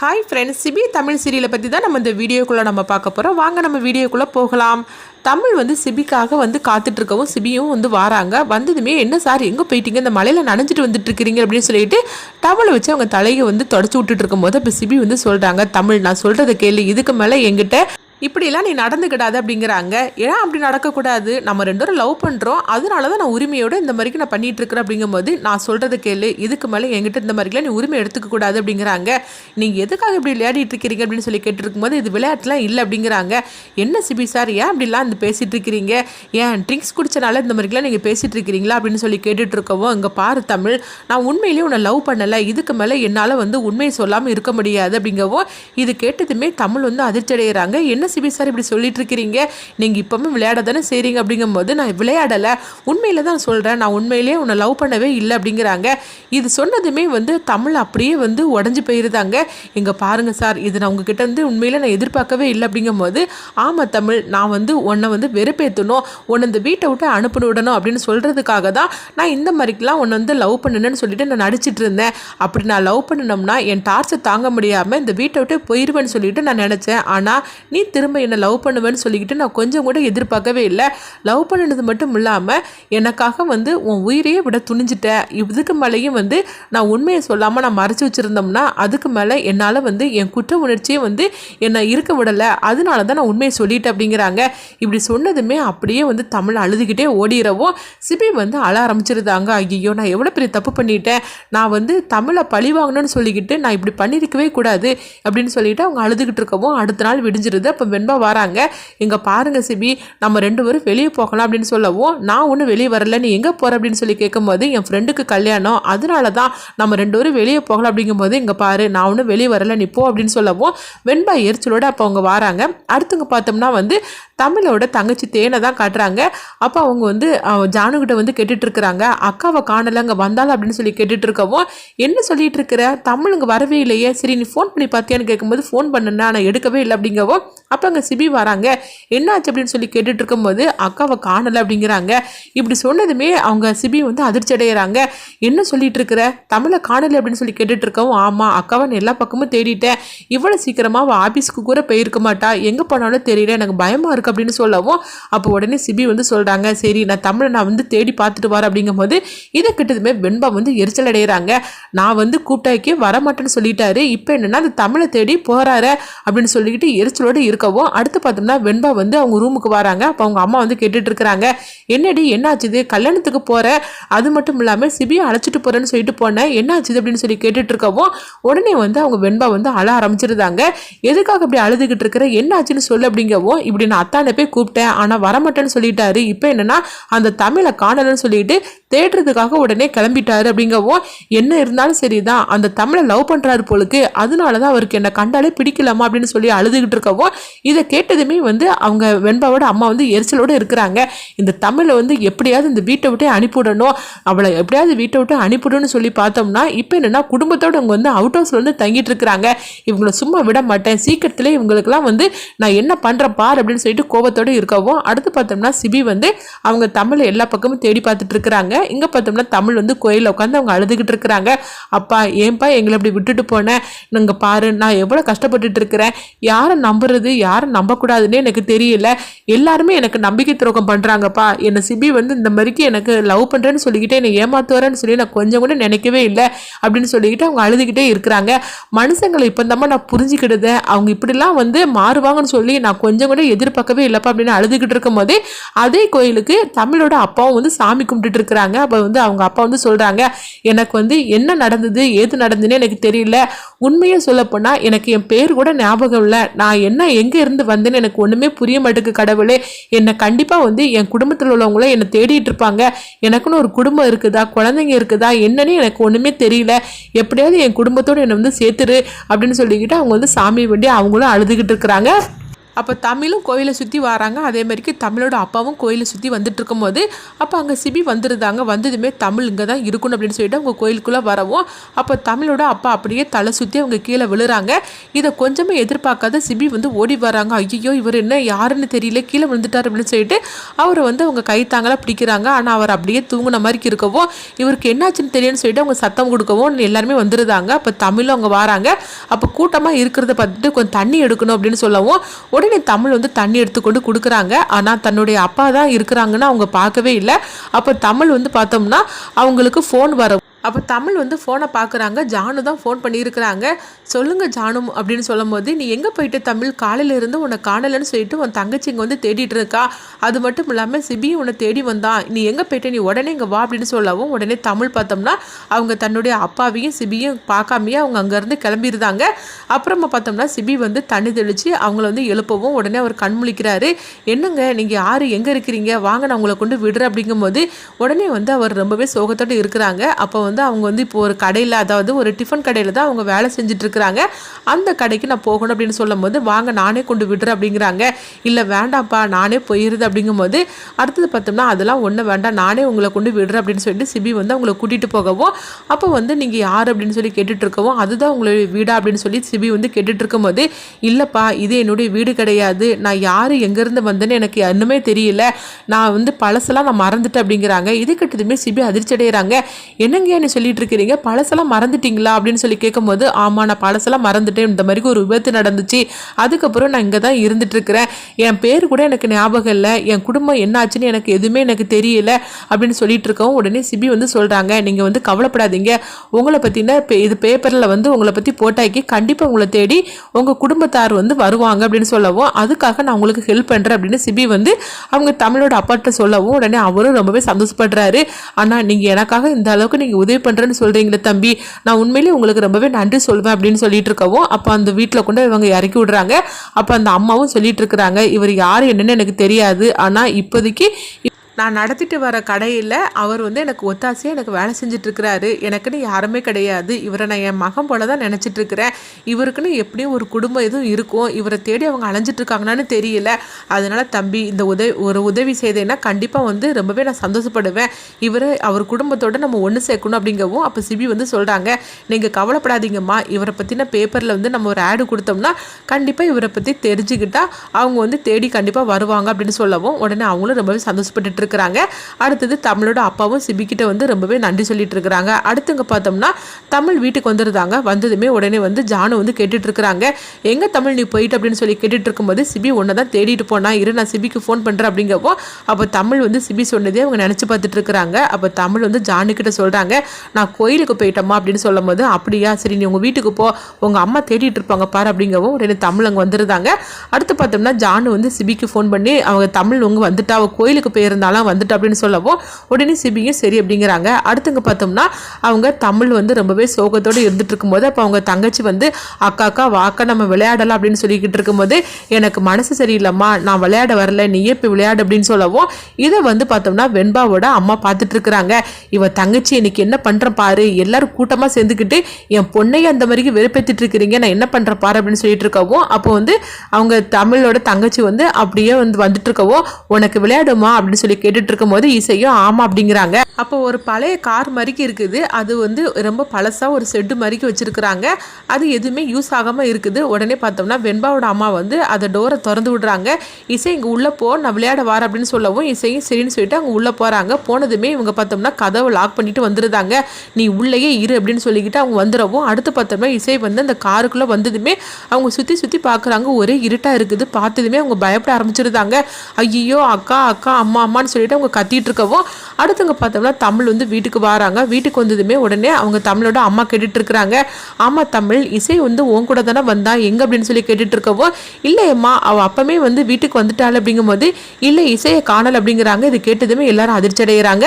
Hi friends CP Tamil சீரியலை பற்றி தான் நம்ம இந்த வீடியோக்குள்ளே நம்ம பார்க்க போகிறோம் வாங்க நம்ம வீடியோக்குள்ளே போகலாம். தமிழ் வந்து சிபிக்காக வந்து காத்துட்ருக்கவும் சிபியும் வந்து வராங்க. வந்ததுமே என்ன சார் எங்கே போயிட்டீங்க? இந்த மலையில் நனைஞ்சிட்டு வந்துட்டு இருக்கிறீங்க அப்படின்னு சொல்லிட்டு டவலை வச்சு அவங்க தலையை வந்து தொடச்சி விட்டுட்டு இருக்கும்போது இப்போ சிபி வந்து சொல்கிறாங்க தமிழ் நான் சொல்கிறத கேள்வி இதுக்கு மேலே எங்கிட்ட இப்படிலாம் நீ நடந்துக்கிடாது அப்படிங்கிறாங்க. ஏன் அப்படி நடக்கக்கூடாது? நம்ம ரெண்டு பேரும் லவ் பண்ணுறோம் அதனால தான் நான் உரிமையோடு இந்த மாதிரிக்கு நான் பண்ணிகிட்ருக்கிறேன் அப்படிங்கும்போது நான் சொல்கிறது கேளு. இதுக்கு மேலே என்கிட்ட இந்த மாதிரிலாம் நீ உரிமை எடுத்துக்கக்கூடாது அப்படிங்கிறாங்க. நீங்கள் எதுக்காக இப்படி விளையாடிட்டு இருக்கிறீங்க அப்படின்னு சொல்லி கேட்டிருக்கும்போது இது விளையாட்டுலாம் இல்லை அப்படிங்கிறாங்க. என்ன சிபி சார்? ஏன் அப்படிலாம் இந்த பேசிகிட்டு இருக்கிறீங்க? ஏன் ட்ரிங்க்ஸ் குடிச்சனால இந்த மாதிரிலாம் நீங்கள் பேசிகிட்டு இருக்கிறீங்களா அப்படின்னு சொல்லி கேட்டுட்டு இங்கே பாரு தமிழ் நான் உண்மையிலேயே உன்னை லவ் பண்ணலை. இதுக்கு மேலே என்னால் வந்து உண்மையை சொல்லாமல் இருக்க முடியாது. அப்படிங்கவும் இது கேட்டதுமே தமிழ் வந்து அதிர்ச்சி அடைகிறாங்க என்ன சிபி சார் இப்படி சொல்லிட்டு இருக்கிறீங்க நீங்கள் இப்போவும் விளையாட தானே செய்கிறீங்க அப்படிங்கும்போது நான் விளையாடலை. உண்மையில தான் சொல்கிறேன் நான் உண்மையிலேயே உன்னை லவ் பண்ணவே இல்லை அப்படிங்கிறாங்க. இது சொன்னதுமே வந்து தமிழ் அப்படியே வந்து உடஞ்சி போயிருந்தாங்க இங்கே பாருங்கள் சார் இது நான் உங்ககிட்ட வந்து உண்மையில் நான் எதிர்பார்க்கவே இல்லை அப்படிங்கும்போது ஆமாம் தமிழ் நான் வந்து உன்னை வந்து வெறுப்பேற்றணும் உன்னை இந்த வீட்டை விட்டு அனுப்பி விடணும் அப்படின்னு சொல்கிறதுக்காக தான் நான் இந்த மாதிரிக்கெலாம் உன்னை வந்து லவ் பண்ணணுன்னு சொல்லிட்டு நான் நடிச்சிட்டு இருந்தேன். அப்படி நான் லவ் பண்ணணும்னா என் டார்ச்சை தாங்க முடியாமல் இந்த வீட்டை விட்டு போயிடுவேன்னு சொல்லிட்டு நான் நினச்சேன். ஆனால் நீ திரும்ப என்னை லவ் பண்ணுவேன்னு சொல்லிக்கிட்டு நான் கொஞ்சம் கூட எதிர்பார்க்கவே இல்லை. லவ் பண்ணினது மட்டும் இல்லாமல் எனக்காக வந்து உன் உயிரையே விட துணிஞ்சிட்டேன். இதுக்கு மேலேயும் வந்து நான் உண்மையை சொல்லாமல் நான் மறைச்சி வச்சுருந்தோம்னா அதுக்கு மேலே என்னால் வந்து என் குற்ற உணர்ச்சியே வந்து என்னை இருக்க விடலை. அதனால தான் நான் உண்மையை சொல்லிட்டேன் அப்படிங்கிறாங்க. இப்படி சொன்னதுமே அப்படியே வந்து தமிழ் அழுதுகிட்டே ஓடிடவும் சிபி வந்து அழ ஆரம்பிச்சிருந்தாங்க. ஐயோ நான் எவ்வளோ பெரிய தப்பு பண்ணிட்டேன். நான் வந்து தமிழை பழி வாங்கணும்னு சொல்லிக்கிட்டு நான் இப்படி பண்ணியிருக்கவே கூடாது அப்படின்னு சொல்லிட்டு அவங்க அழுதுகிட்டு இருக்கவும் அடுத்த நாள் விடிஞ்சிருது. அப்போ வெண்பா வராங்க. இங்கே பாருங்க சிபி நம்ம ரெண்டு பேரும் வெளியே போகலாம் அப்படின்னு சொல்லவும் நான் ஒன்றும் வெளியே வரல நீ எங்கே போகிற அப்படின்னு சொல்லி கேட்கும்போது என் ஃப்ரெண்டுக்கு கல்யாணம். அதனால தான் நம்ம ரெண்டு பேரும் வெளியே போகலாம் அப்படிங்கும்போது இங்கே பாரு நான் ஒன்றும் வெளியே வரல நீ போ அப்படின்னு சொல்லவும் வெண்பா எரிச்சலோட அப்போ அவங்க வராங்க. அடுத்தவங்க பார்த்தோம்னா வந்து தமிழோட தங்கச்சி தேனை தான் காட்டுறாங்க. அப்போ அவங்க வந்து ஜானுகிட்ட வந்து கேட்டுட்ருக்குறாங்க அக்காவை காணல அங்கே வந்தாலும் அப்படின்னு சொல்லி கேட்டுட்ருக்கவும் என்ன சொல்லிகிட்டு இருக்கிற? தமிழுங்க வரவே இல்லையே. சரி நீ ஃபோன் பண்ணி பார்த்தியான்னு கேட்கும்போது ஃபோன் பண்ணேன் ஆனால் எடுக்கவே இல்லை அப்படிங்கவும் அப்போ அங்கே சிபி வராங்க. என்னாச்சு அப்படின்னு சொல்லி கேட்டுட்டு இருக்கும்போது அக்காவை காணலை அப்படிங்கிறாங்க. இப்படி சொன்னதுமே அவங்க சிபி வந்து அதிர்ச்சி அடைகிறாங்க என்ன சொல்லிட்டு இருக்கிற? தமிழை காணலை அப்படின்னு சொல்லி கேட்டுட்டு இருக்கவும் ஆமாம் அக்காவை எல்லா பக்கமும் தேடிட்டேன். இவ்வளோ சீக்கிரமாக அவள் ஆஃபீஸ்க்கு கூட போயிருக்க மாட்டா. எங்கே போனாலும் தெரியல எனக்கு பயமாக இருக்குது அப்படின்னு சொல்லவும் அப்போ உடனே சிபி வந்து சொல்கிறாங்க சரி நான் தமிழை நான் வந்து தேடி பார்த்துட்டு வரேன் அப்படிங்கும்போது இதை கிட்டதுமே வெண்பா வந்து எரிச்சல் அடைகிறாங்க நான் வந்து கூப்பிட்டாக்கே வரமாட்டேன்னு சொல்லிட்டாரு. இப்போ என்னென்னா அந்த தமிழை தேடி போகிறாரு அப்படின்னு சொல்லிக்கிட்டு எரிச்சலோடு இருக்கவும் அடுத்து பார்த்தோம்னா வெண்பா வந்து அவங்க ரூமுக்கு வராங்க. அப்போ அவங்க அம்மா வந்து கேட்டுட்டு இருக்கிறாங்க. என்னடி என்னாச்சுது? கல்யாணத்துக்கு போற? அது மட்டும் இல்லாமல் சிபியை அழைச்சிட்டு போறேன்னு சொல்லிட்டு போனேன் என்னாச்சுது அப்படின்னு சொல்லி கேட்டுட்டு இருக்கவும் உடனே வந்து அவங்க வெண்பா வந்து அழ ஆரம்பிச்சிருந்தாங்க. எதுக்காக இப்படி அழுதுகிட்டு இருக்கிற? என்னாச்சுன்னு சொல்லு அப்படிங்கவும் இப்படி நான் அத்தானை போய் கூப்பிட்டேன். ஆனால் வரமாட்டேன்னு சொல்லிட்டாரு. இப்போ என்னன்னா அந்த தமிழை காணலன்னு சொல்லிட்டு தேடுறதுக்காக உடனே கிளம்பிட்டாரு அப்படிங்கவும் என்ன இருந்தாலும் சரிதான். அந்த தமிழை லவ் பண்றாரு போலுக்கு. அதனால தான் அவருக்கு என்னை கண்டாலே பிடிக்கலாமா அப்படின்னு சொல்லி அழுதுகிட்டு இருக்கவும் இதை கேட்டதுமே வந்து அவங்க வெண்பாவோட அம்மா வந்து எரிச்சலோட இருக்கிறாங்க. இந்த தமிழை வந்து எப்படியாவது இந்த வீட்டை விட்டே அனுப்பிவிடணும். அவளை எப்படியாவது வீட்டை விட்டு அனுப்பிவிடணும்னு சொல்லி பார்த்தோம்னா இப்போ என்னென்னா குடும்பத்தோடு அவங்க வந்து அவுட் ஹவுஸில் வந்து தங்கிட்டு இருக்கிறாங்க. இவங்கள சும்மா விட மாட்டேன். சீக்கிரத்திலே இவங்களுக்குலாம் வந்து நான் என்ன பண்ணுறேன் பார் அப்படின்னு சொல்லிட்டு கோபத்தோட இருக்கவும் அடுத்து பார்த்தோம்னா சிபி வந்து அவங்க தமிழை எல்லா பக்கமும் தேடி பார்த்துட்டு இருக்கிறாங்க. இங்கே பார்த்தோம்னா தமிழ் வந்து கோயிலில் உட்காந்து அவங்க அழுதுகிட்டு இருக்கிறாங்க. அப்பா ஏன்பா எங்களை அப்படி விட்டுட்டு போனேன் நீங்க பாரு நான் எவ்வளோ கஷ்டப்பட்டுட்டு இருக்கிறேன். யாரை நம்புறது? யாரும் நம்பக்கூடாதுன்னு எனக்கு தெரியல. எல்லாருமே எனக்கு நம்பிக்கை துரோகம் பண்ணுறாங்கப்பா என்னை சிபி வந்து இந்த மாதிரிக்கு எனக்கு லவ் பண்ணுறேன்னு சொல்லிக்கிட்டே என்னை ஏமாத்துவாரன்னு சொல்லி நான் கொஞ்சம் கூட நினைக்கவே இல்லை அப்படின்னு சொல்லிக்கிட்டு அவங்க அழுதுகிட்டே இருக்கிறாங்க. மனுஷங்களை இப்போ நான் புரிஞ்சுக்கிடுது அவங்க இப்படிலாம் வந்து மாறுவாங்கன்னு சொல்லி நான் கொஞ்சம் கூட எதிர்பார்க்கவே இல்லைப்பா அப்படின்னு அழுதுகிட்டு இருக்கும் போதே அதே கோயிலுக்கு தமிழோட அப்பாவும் வந்து சாமி கும்பிட்டுட்டு இருக்கிறாங்க. அப்போ வந்து அவங்க அப்பா வந்து சொல்கிறாங்க எனக்கு வந்து என்ன நடந்தது ஏது நடந்ததுன்னு எனக்கு தெரியல. உண்மையை சொல்லப்போனால் எனக்கு என் பேர் கூட ஞாபகம் இல்லை. நான் என்ன எங்கே இருந்து வந்தேன்னு எனக்கு ஒன்றுமே புரிய மாட்டேங்குது கடவுளே. என்னை கண்டிப்பாக வந்து என் குடும்பத்தில் உள்ளவங்களும் என்னை தேடிட்டு இருப்பாங்க. எனக்குன்னு ஒரு குடும்பம் இருக்குதா? குழந்தைங்க இருக்குதா? என்னன்னு எனக்கு ஒன்றுமே தெரியல. எப்படியாவது என் குடும்பத்தோடு என்னை வந்து சேர்த்துரு அப்படின்னு சொல்லிக்கிட்டு அவங்க வந்து சாமி வேண்டி அவங்களும் அழுதுகிட்டு இருக்கிறாங்க. அப்போ தமிழும் கோயிலை சுற்றி வராங்க. அதே மாதிரிக்கு தமிழோட அப்பாவும் கோயிலை சுற்றி வந்துட்டு இருக்கும்போது அப்போ அங்கே சிபி வந்துருந்தாங்க. வந்ததுமே தமிழ் இங்கே தான் இருக்கணும் அப்படின்னு சொல்லிட்டு அவங்க கோயிலுக்குள்ளே வரவும் அப்போ தமிழோட அப்பா அப்படியே தலை சுற்றி அவங்க கீழே விழுறாங்க. இதை கொஞ்சமே எதிர்பார்க்காத சிபி வந்து ஓடி வராங்க. ஐயோ இவர் என்ன யாருன்னு தெரியல கீழே விழுந்துட்டார் அப்படின்னு சொல்லிட்டு அவரை வந்து அவங்க கைத்தாங்களாக பிடிக்கிறாங்க. ஆனால் அவர் அப்படியே தூங்கின மாதிரி இருக்கவும் இவருக்கு என்னாச்சுன்னு தெரியும்னு சொல்லிட்டு அவங்க சத்தம் கொடுக்கவும் எல்லாருமே வந்துருந்தாங்க. அப்போ தமிழும் அவங்க வராங்க. அப்போ கூட்டமாக இருக்கிறத பார்த்துட்டு கொஞ்சம் தண்ணி எடுக்கணும் அப்படின்னு சொல்லவும் உடனே தமிழ் வந்து தண்ணி எடுத்துக்கொண்டு கொடுக்குறாங்க. ஆனால் தன்னுடைய அப்பா தான் இருக்கிறாங்கன்னு அவங்க பார்க்கவே இல்லை. அப்போ தமிழ் வந்து பார்த்தோம்னா அவங்களுக்கு ஃபோன் வர அப்போ தமிழ் வந்து ஃபோனை பார்க்குறாங்க ஜானு தான் ஃபோன் பண்ணியிருக்கிறாங்க. சொல்லுங்கள் ஜானு அப்படின்னு சொல்லும் போது நீ எங்கே போயிட்டு தமிழ்? காலையில இருந்து உன்னை காணலைன்னு சொல்லிட்டு உன் தங்கச்சி இங்கே வந்து தேடிட்டு இருக்கா? அது மட்டும் இல்லாமல் சிபியும் உன்னை தேடி வந்தான் நீ எங்கே போயிட்டு? நீ உடனே இங்கே வா அப்படின்னு சொல்லவும் உடனே தமிழ் பார்த்தோம்னா அவங்க தன்னுடைய அப்பாவையும் சிபியும் பார்க்காமையே அவங்க அங்கேருந்து கிளம்பியிருந்தாங்க. அப்புறமா பார்த்தோம்னா சிபி வந்து தண்ணி தெளித்து அவங்கள வந்து எழுப்பவும் உடனே அவர் கண்முழிக்கிறாரு என்னங்க? நீங்கள் யார்? எங்கே இருக்கிறீங்க? வாங்க நான் உங்களை கொண்டு விடுறேன் அப்படிங்கும்போது உடனே வந்து அவர் ரொம்பவே சோகத்தோடு இருக்கிறாங்க. அப்போ வந்து அவங்க வந்து இப்போ ஒரு கடையில் அதாவது ஒரு டிஃபன் கடையில் தான் அவங்க வேலை செஞ்சிட்ருக்கிறாங்க. அந்த கடைக்கு நான் போகணும் அப்படின்னு சொல்லும் போது வாங்க நானே கொண்டு விடுறேன் அப்படிங்கிறாங்க. இல்லை வேண்டாம்ப்பா நானே போயிருது அப்படிங்கும்போது அடுத்தது பார்த்தோம்னா அதெல்லாம் ஒன்றும் வேண்டாம் நானே உங்களை கொண்டு விடுறேன் அப்படின்னு சொல்லிட்டு சிபி வந்து அவங்கள கூட்டிகிட்டு போகவும் அப்போ வந்து நீங்கள் யார்? அப்படின்னு சொல்லி கேட்டுட்டு அதுதான் உங்களுடைய வீடா? அப்படின்னு சொல்லி சிபி வந்து கேட்டுட்டு இருக்கும்போது இல்லைப்பா இது என்னுடைய வீடு கிடையாது. நான் யார் எங்கேருந்து வந்தேன்னு எனக்கு இன்னுமே தெரியல. நான் வந்து பழசெல்லாம் நான் மறந்துட்டேன் அப்படிங்கிறாங்க. இது கிட்டதுமே சிபி அதிர்ச்சி அடைகிறாங்க என்னங்க நீ சொல்லிட்டு இருக்கிறீங்க பழசெல்லாம் மறந்துட்டீங்களா? அப்படின்னு சொல்லி கேட்கும்போது ஆமாம் நான் பழசெல்லாம் மறந்துட்டேன். இந்த மாதிரி ஒரு விபத்து நடந்துச்சு. அதுக்கப்புறம் நான் இங்கே தான் இருந்துட்டு இருக்கிறேன் என் பேர் கூட எனக்கு ஞாபகம் இல்லை. என் குடும்பம் என்னாச்சுன்னு எனக்கு எதுவுமே எனக்கு தெரியல அப்படின்னு சொல்லிட்டு இருக்கவும் உடனே சிபி வந்து சொல்கிறாங்க நீங்கள் வந்து கவலைப்படாதீங்க. உங்களை பற்றின இது பேப்பரில் வந்து உங்களை பற்றி போட்டாக்கி கண்டிப்பாக உங்களை தேடி உங்கள் குடும்பத்தார் வந்து வருவாங்க அப்படின்னு சொல்லவும் அதுக்காக நான் உங்களுக்கு ஹெல்ப் பண்ணுறேன் அப்படின்னு சிபி வந்து அவங்க தமிழோட அப்பாட்ட சொல்லவும் உடனே அவரும் ரொம்பவே சந்தோஷப்படுறாரு. ஆனால் நீங்கள் எனக்காக இந்த அளவுக்கு நீங்கள் உதவி பண்ணுறேன்னு சொல்கிறீங்களே தம்பி. நான் உண்மையிலேயே உங்களுக்கு ரொம்பவே நன்றி சொல்வேன் அப்படின்னு சொல்லிட்டு இருக்கவும் அப்போ அந்த வீட்டில் கொண்டு இவங்க இறக்கி விடுறாங்க. அப்போ அந்த அம்மாவும் சொல்லிட்டு இருக்கிறாங்க இவர் யார் என்னன்னு எனக்கு தெரியாது. ஆனால் இப்போதைக்கு நான் நடத்திட்டு வர கடையில் அவர் வந்து எனக்கு ஒத்தாசையாக எனக்கு வேலை செஞ்சிட்ருக்கிறாரு. எனக்குன்னு யாருமே கிடையாது. இவரை நான் என் மகன் போல தான் நினச்சிட்ருக்கிறேன். இவருக்குன்னு எப்படியும் ஒரு குடும்பம் எதுவும் இருக்கும். இவரை தேடி அவங்க அலைஞ்சிட்ருக்காங்கன்னு தெரியல. அதனால் தம்பி இந்த உதவி ஒரு உதவி செய்தேன்னா கண்டிப்பாக வந்து ரொம்பவே நான் சந்தோஷப்படுவேன். இவர் அவர் குடும்பத்தோடு நம்ம ஒன்று சேர்க்கணும் அப்படிங்கவும் அப்போ சிபி வந்து சொல்கிறாங்க நீங்கள் கவலைப்படாதீங்கம்மா. இவரை பற்றின பேப்பரில் வந்து நம்ம ஒரு ஆடு கொடுத்தோம்னா கண்டிப்பாக இவரை பற்றி தெரிஞ்சுக்கிட்டால் அவங்க வந்து தேடி கண்டிப்பாக வருவாங்க அப்படின்னு சொல்லவும் உடனே அவங்களும் ரொம்பவே சந்தோஷப்பட்டுட்டு இருக்கிறாங்க அடுத்தது தமிழோட அப்பாவும் சிபிக்கிட்ட வந்து ரொம்பவே நன்றி சொல்லிட்டு இருக்கிறாங்க அடுத்துங்க பார்த்தோம்னா தமிழ் வீட்டுக்கு வந்துருந்தாங்க. வந்ததுமே உடனே வந்து ஜானு வந்து கேட்டுட்டு இருக்கிறாங்க எங்க தமிழ் நீ போயிட்டு? அப்படின்னு சொல்லி கேட்டுட்டு இருக்கும்போது சிபி ஒன்றை தான் தேடிட்டு போனா. இரு நான் சிபிக்கு ஃபோன் பண்ணுறேன் அப்படிங்கப்போ அப்போ தமிழ் வந்து சிபி சொன்னதே அவங்க நினச்சி பார்த்துட்டு இருக்கிறாங்க அப்போ தமிழ் வந்து ஜானு கிட்ட சொல்கிறாங்க நான் கோயிலுக்கு போயிட்டோமா அப்படின்னு சொல்லும் போது அப்படியா சரி நீ உங்கள் வீட்டுக்கு போ. உங்கள் அம்மா தேடிட்டு இருப்பாங்க பாரு. அப்படிங்கவும் உடனே தமிழ் அங்கே வந்துருந்தாங்க. அடுத்து பார்த்தோம்னா ஜானு வந்து சிபிக்கு ஃபோன் பண்ணி அவங்க தமிழ் உங்க வந்துட்டா. அவள் கோயிலுக்கு போயிருந்தாலும் வந்துட்டு அப்படின்னு சொல்லவும் உடனே சிபியும் சரி அப்படிங்கிறாங்க. அடுத்துங்க பார்த்தோம்னா அவங்க தமிழ் வந்து ரொம்பவே சோகத்தோடு இருந்துட்டு இருக்கும்போது அப்போ அவங்க தங்கச்சி வந்து அக்கா அக்கா வாக்கா நம்ம விளையாடலாம் அப்படின்னு சொல்லிக்கிட்டு இருக்கும்போது எனக்கு மனசு சரியில்லைம்மா நான் விளையாட வரல நீயே இப்போ விளையாடு அப்படின்னு சொல்லவும் இதை வந்து பார்த்தோம்னா வெண்பாவோட அம்மா பார்த்துட்டு இருக்கிறாங்க. இவ தங்கச்சி இன்னைக்கு என்ன பண்ணுறேன் பாரு எல்லாரும் கூட்டமாக சேர்ந்துக்கிட்டு என் பொண்ணையே அந்த மாதிரி வெறுப்பேற்றிட்டு இருக்கிறீங்க நான் என்ன பண்ணுறேன் பாரு அப்படின்னு சொல்லிட்டு இருக்கவும் அப்போ வந்து அவங்க தமிழோட தங்கச்சி வந்து அப்படியே வந்து வந்துட்டு இருக்கவும் உனக்கு விளையாடுமா அப்படின்னு சொல்லி கேட்டுட்டு இருக்கும்போது இசையும் ஆமாம் அப்படிங்கிறாங்க. அப்போ ஒரு பழைய கார் மாதிரிக்கு இருக்குது. அது வந்து ரொம்ப பழசாக ஒரு செட்டு மாதிரிக்கு வச்சுருக்குறாங்க. அது எதுவுமே யூஸ் ஆகாமல் இருக்குது. உடனே பார்த்தோம்னா வெண்பாவோட அம்மா வந்து அதை டோரை திறந்து விடுறாங்க. இசை இங்கே உள்ளே போ நான் விளையாட வார அப்படின்னு சொல்லவும் இசையும் சரின்னு சொல்லிட்டு அவங்க உள்ளே போகிறாங்க போனதுமே இவங்க பார்த்தோம்னா கதவை லாக் பண்ணிட்டு வந்துருந்தாங்க நீ உள்ளேயே இரு அப்படின்னு சொல்லிக்கிட்டு அவங்க வந்துடவும். அடுத்து பார்த்தோம்னா இசை வந்து அந்த காருக்குள்ளே வந்ததுமே அவங்க சுற்றி சுற்றி பார்க்குறாங்க. ஒரே இருட்டாக இருக்குது. பார்த்ததுமே அவங்க பயப்பட ஆரம்பிச்சிருந்தாங்க. ஐயோ அக்கா அக்கா அம்மா அம்மான்னு சொல்லிட்டு அவங்க கத்திட்டு இருக்கவும் அடுத்தவங்க பார்த்தோம்னா தமிழ் வந்து வீட்டுக்கு வராங்க. வீட்டுக்கு வந்ததுமே உடனே அவங்க தமிழோட அம்மா கேட்டுட்டு இருக்கிறாங்க ஆமா தமிழ் இசை வந்து உன் கூட தானே வந்தா எங்க அப்படின்னு சொல்லி கேட்டுட்டு இருக்கவும் இல்லையம்மா அவள் அப்பமே வந்து வீட்டுக்கு வந்துட்டாள் அப்படிங்கும்போது இல்லை இசையை காணல் அப்படிங்கிறாங்க. இது கேட்டதுமே எல்லாரும் அதிர்ச்சி அடைகிறாங்க